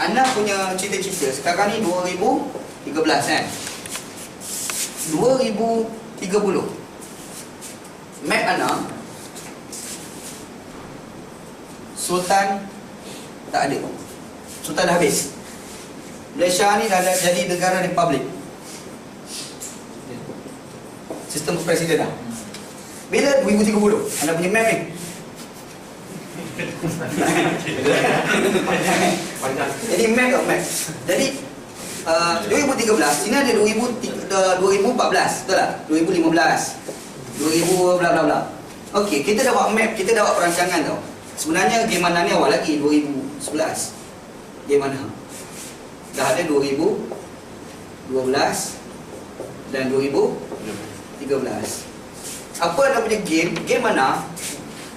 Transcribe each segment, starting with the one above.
Anda punya cita-cita sekarang ni 2013 kan? 2030 Map Anda Sultan tak ada. Sultan dah habis. Malaysia ni dah jadi negara republik Sistem presiden dah Bila 2030 Anda punya map ni Jadi map tak map Jadi uh, 2013 Sini ada 2000, uh, 2014 Betul tak? 2015 2000 bla bla bla. Okey, kita dah buat map Kita dah buat perancangan tau. Sebenarnya game mana ni awal lagi? 2011 Game mana? Dah ada 2012 Dan 2013 Apa anda punya game? Game mana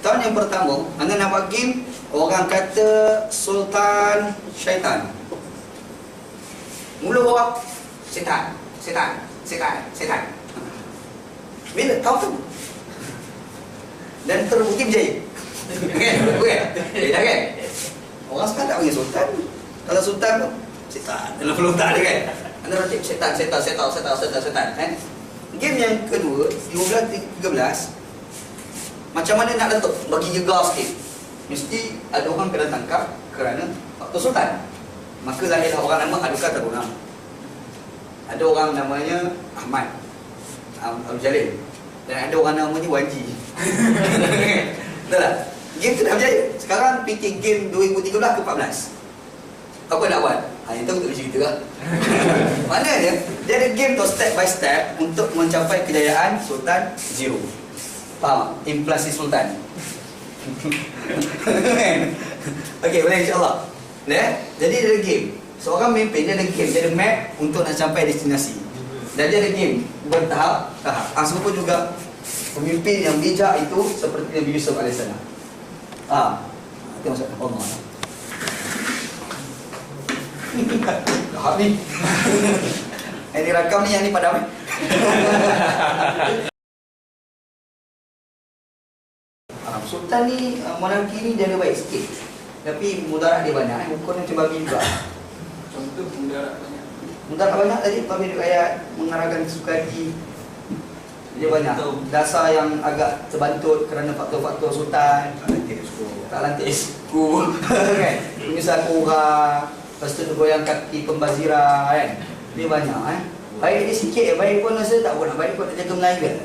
Tahun yang pertama Anda nak buat game Orang kata Sultan Syaitan Mula bawa Setan Setan Setan Setan Bila tahu tu Dan terbukti berjaya Kan? Bukan? Dah kan? Orang sekarang tak panggil Sultan Kalau Sultan tu Setan Dalam pelotak dia kan Anda nanti setan, setan, setan, setan, setan, setan kan? Game yang kedua 15-13 Macam mana nak letup? Bagi gegar sikit. Mesti ada orang kena tangkap Kerana faktor Sultan Maka lahirlah orang nama Aduka Taruna. Ada orang namanya Ahmad Abdul Jalil Dan ada orang namanya Wanji. Betul tak? Game tu dah berjaya. Sekarang fikir game 2013 ke 14 Apa nak buat? Ha, yang tu untuk cerita lah. Mana dia? Dia ada game tu step by step Untuk mencapai kejayaan Sultan Zero Faham? Inflasi Sultan. Okey, boleh insyaAllah. Ya? Jadi dia ada game. Seorang memimpin dia ada game. Dia ada map untuk nak sampai destinasi. Dan dia ada game. Bertahap tahap. Ah, serupa juga Pemimpin yang bijak itu Seperti Nabi Yusuf AS Ah, Itu maksud Allah. Tahap ni. Yang direkam ni yang ni padam eh? Ah, Sultan ni, ah, monarki ni dia ada baik sikit Tapi mudarat dia banyak eh? Hukum macam babi juga Contoh mudarat banyak. Mudarat banyak tadi Babi riwayat Mengarahkan sukadi Dia banyak. Dasar yang agak terbantut Kerana faktor-faktor sultan Tak lantik sekolah. Tak lantik school kan Menyusahkan orang Lepas tu dia goyang kaki pembazira kan Ni banyak eh Baik dia sikit Baik pun rasa tak nak baik pun nak jaga Melayu kan